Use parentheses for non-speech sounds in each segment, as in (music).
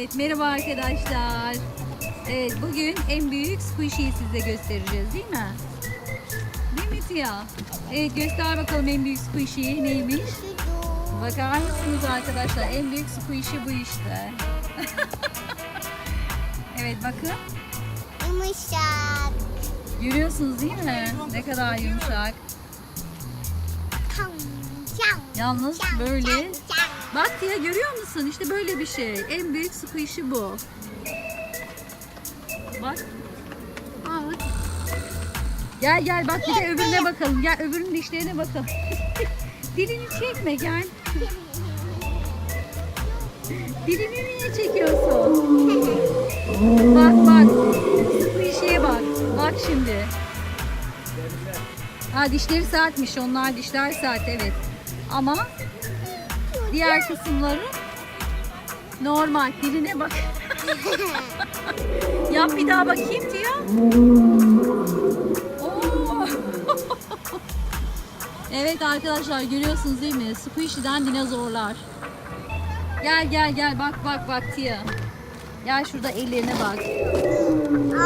Evet, merhaba arkadaşlar. Evet, bugün en büyük squishy'yi size göstereceğiz değil mi? Değil mi Tia? Evet, göster bakalım en büyük squishy neymiş? Bakar mısınız arkadaşlar? En büyük squishy bu işte. (laughs) evet, bakın. Yumuşak. Görüyorsunuz değil mi? Ne kadar yumuşak. Yalnız böyle. Bak Tia görüyor musun? İşte böyle bir şey. En büyük squishy bu. Bak. Aa. Gel gel bak bir de öbürüne bakalım. Gel öbürünün dişlerine bakalım. (laughs) Dilini çekme gel. Dilini niye çekiyorsun? Bak bak. Squishy'ye bak. Bak şimdi. Ha dişleri sertmiş. Onlar dişler sert evet. Ama diğer kısımları normal. Diline bak. (laughs) Yap bir daha bakayım. Oo. (laughs) evet arkadaşlar görüyorsunuz değil mi? Squishy'den dinozorlar. Gel gel gel bak bak bak Tia. Gel şurada ellerine bak.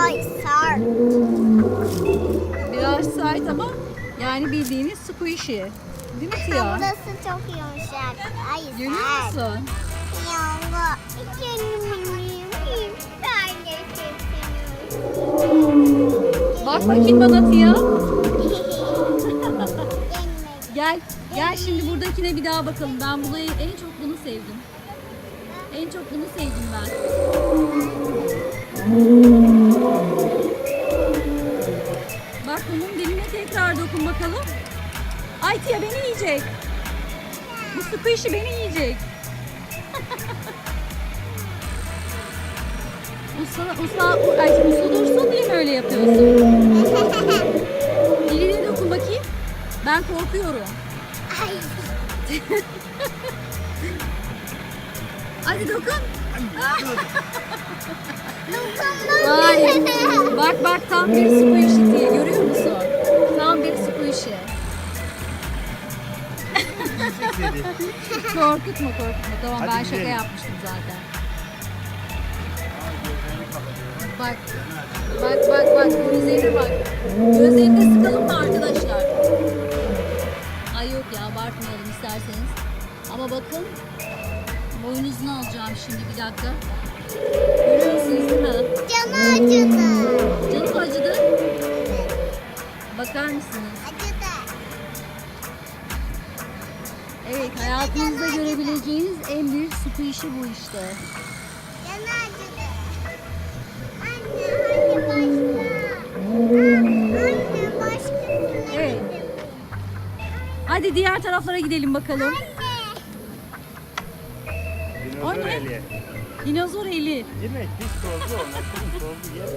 Ay sar. Biraz sert ama yani bildiğiniz squishy. Değil mi Tia? Burası çok yumuşak. Ay Görüyor sar. musun? Bak bakayım bana Tia. (laughs) Gel. Gel şimdi buradakine bir daha bakalım. Ben bunu en çok bunu sevdim. En çok bunu sevdim ben. Bak bunun diline tekrar dokun bakalım. Ay Tia beni yiyecek. Bu squishy beni yiyecek. Usta, usta, ay, usta dursun diye mi öyle yapıyorsun? Diline dokun bakayım. Ben korkuyorum. Ay. (laughs) Hadi dokun. Dokunma. Vay. Bak bak tam bir squishy diye görüyor musun? Tam bir squishy. korkutma korkutma. Tamam ben Hadi şaka gidelim. yapmıştım zaten. Bak. Bak bak bak gözlerine bak. Gözlerini de sıkalım mı arkadaşlar? Ay yok ya abartmayalım isterseniz. Ama bakın boynuzunu alacağım şimdi bir dakika. Görüyorsunuz değil mi? Canı acıdı. Canım acıdı. Bakar mısınız? Acıdı. Evet hayatınızda görebileceğiniz en büyük squishy bu işte. Hadi diğer taraflara gidelim bakalım. O Dinozor ne? eli. Dinozor eli. Mi? Diş tozlu onlar. Tozlu yer.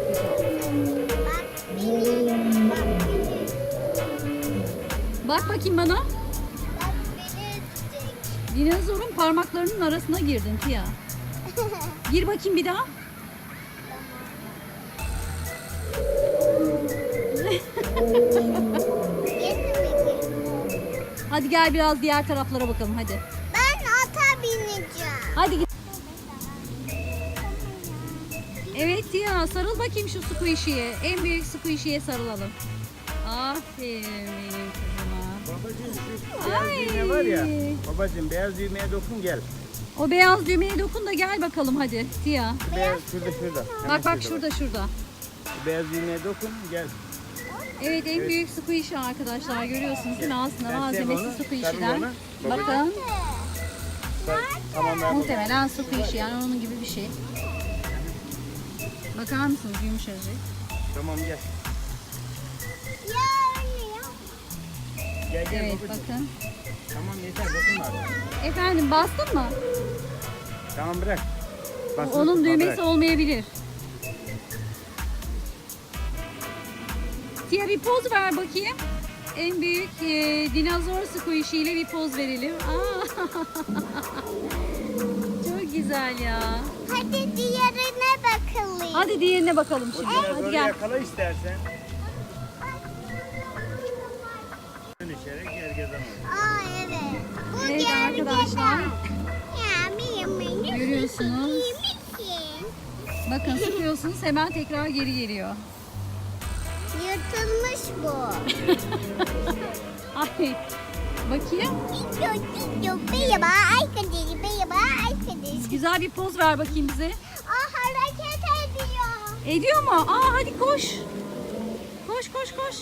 Bak bakayım bana. Bak beni. Dinozorun parmaklarının arasına girdin Tia. Gir bakayım bir daha. (laughs) Hadi gel biraz diğer taraflara bakalım hadi. Ben ata bineceğim. Hadi git. Evet Tia sarıl bakayım şu squishy'ye. En büyük squishy'ye sarılalım. Aferin benim kızıma. Babacığım şu beyaz Ay. düğme var ya. Babacığım beyaz düğmeye dokun gel. O beyaz düğmeye dokun da gel bakalım hadi Tia. Beyaz şurada şurada. Hemen Bak bak şurada şurada. Şu Beyaz düğmeye dokun gel. Evet en büyük squishy arkadaşlar görüyorsunuz değil mi? Aslında Ben malzemesi sarıl onu. Bakın tamam muhtemelen squishy yani onun gibi bir şey. Bakar mısınız yumuşacık? Tamam gel. Gel gel Evet babacığım. bakın. Tamam yeter dokunma. artık. Efendim bastın mı? Tamam bırak. Basılı Onun düğmesi bırak. olmayabilir. Tia bir poz ver bakayım. En büyük e, dinozor squishy ile bir poz verelim. Aa. (laughs) Çok güzel ya. Hadi diğerine bakalım. Hadi diğerine bakalım şimdi. Biraz Hadi gel. yakala istersen. Dönüşerek gergedan olur. Aa evet. Bu Evet gergedan. arkadaşlar Ya benim benim. görüyorsunuz. Bakın sıkıyorsunuz hemen tekrar geri geliyor. Yırtılmış bu. (laughs) Ay bakayım. Güzel bir poz ver bakayım bize. Aa hareket ediyor. Ediyor mu? Aa hadi koş. Koş koş koş.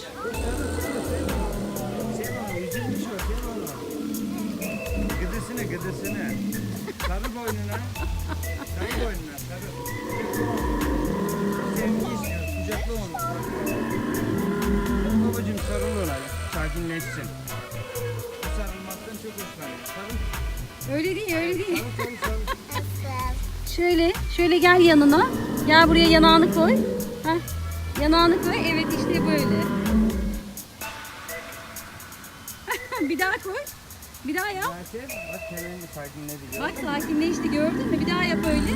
Gıdısını gıdısını. Sarı boynuna. Sarı boynuna sarı. Kucakla onu. Bak babacığım sarıl ona. Sakinleşsin. Bu sarılmaktan çok hoşlanıyor. Sarıl. Öyle değil öyle değil. Sarıl sarıl sarıl. Nasıl? Şöyle şöyle gel yanına. Gel buraya yanağını koy. Heh. Yanağını koy. Evet işte böyle. (laughs) bir daha koy. Bir daha yap. Bak Bak sakinleşti gördün mü? Bir daha yap öyle.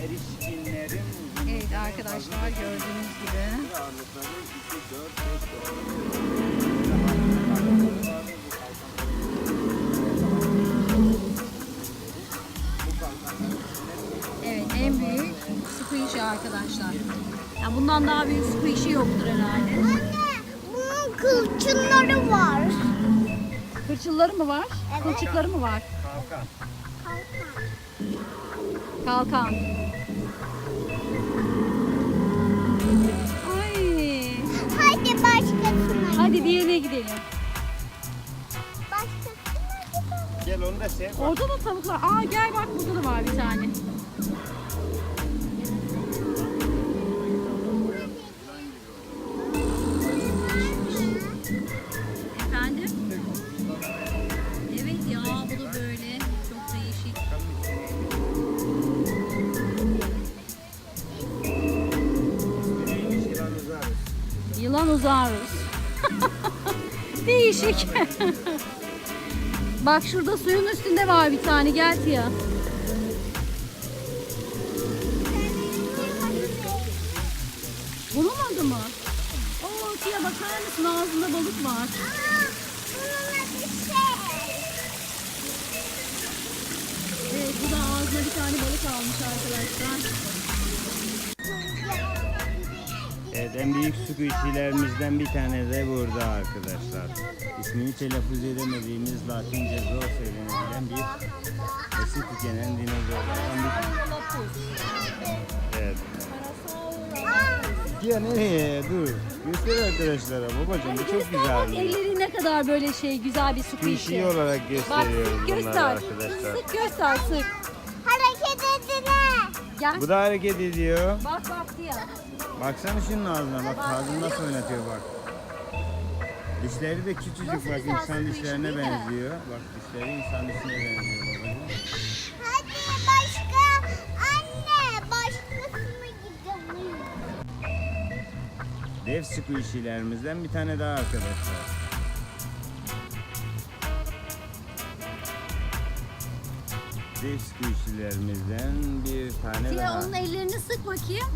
Erişkinlerin Evet arkadaşlar gördüğünüz gibi. ağırlıkları 2, 4, 5 Evet en büyük squishy arkadaşlar. Ya bundan daha büyük squishy yoktur herhalde. Anne bunun kılçınları var. Kırçılları mı var? Evet. Kılçıkları mı var? Kalkan. Kalkan. Kalkan. Ay. Hadi başkasına Hadi diğerine gidelim. Başkasına gidelim. Gel onu da sev. Orada da tavuklar. Aa gel bak burada da var bir tane. Yılan uzarız. (laughs) Değişik. Bak şurada suyun üstünde var bir tane. Gel Tia. Bulamadı mı? Oo Tia bakar mısın? Ağzında balık var. Evet bu da ağzına bir tane balık almış arkadaşlar. Evet en büyük su kuşilerimizden bir tane de burada arkadaşlar. İsmini telaffuz edemediğimiz Latince zor söylenilen bir nesli tükenen dinozorlardan bir. Evet. Ya nereye? Dur. Göster arkadaşlara babacığım bu çok güzel. bak elleri ne kadar böyle şey güzel bir su Kuşi kuşu. olarak Bak gösteriyoruz sık bunları göster. arkadaşlar. Sık göster sık. Hareket edine. Gel. Bu da hareket ediyor. Bak bak Tia. Baksana şunun ağzına bak ağzını nasıl oynatıyor bak. Dişleri de küçücük Nasıl bak güzel insan dişlerine değil mi? benziyor. Bak dişleri insan dişine benziyor babacığım. Hadi başka. Anne başkasına gidelim. Dev squishy'lerimizden bir tane daha arkadaşlar. Dev squishy'lerimizden bir tane Tia daha. onun ellerini sık bakayım.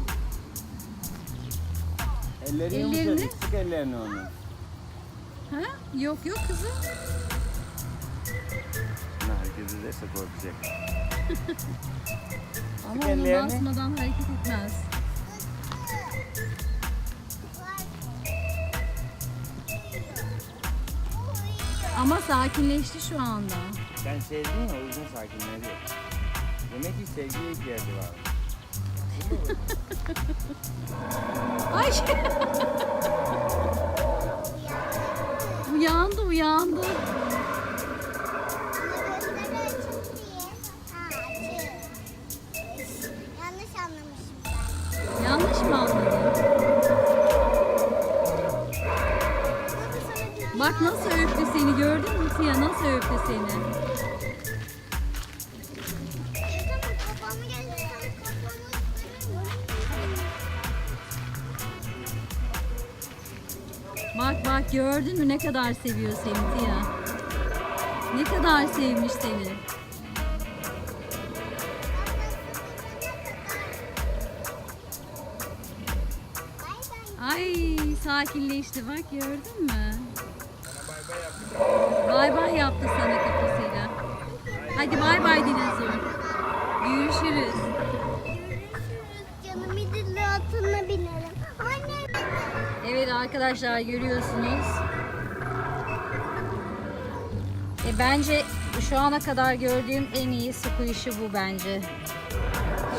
Elleri ellerini- yumuşacık sık ellerini onun. Ha? Yok yok kızım. Ne hareket ederse korkacak. (laughs) Ama onun ellerini. basmadan hareket etmez. Ama sakinleşti şu anda. Sen sevdin ya o yüzden sakinledi. Demek ki sevgiye ihtiyacı var. Ay. uyandı uyandı. Ha açık. Yanlış anlamışım ben. Yanlış mı anladın? Bak nasıl öptü seni gördün mü Tia? Nasıl öptü seni? Bak bak gördün mü ne kadar seviyor seni Tia. Ne kadar sevmiş seni. Ay sakinleşti bak gördün mü? Bay bay yaptı sana kafasıyla. Hadi bay bay dinozor. Görüşürüz. Arkadaşlar görüyorsunuz. E, bence şu ana kadar gördüğüm en iyi squish'i bu bence.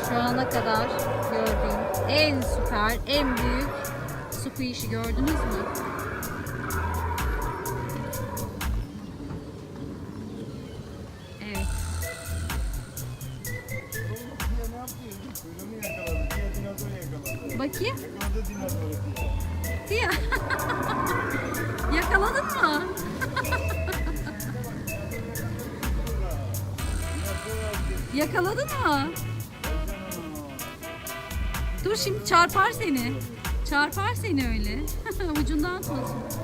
Şu ana kadar gördüğüm en süper, en büyük squish'i gördünüz mü? Yakaladın mı? Dur şimdi çarpar seni. Çarpar seni öyle. (laughs) Ucundan tut.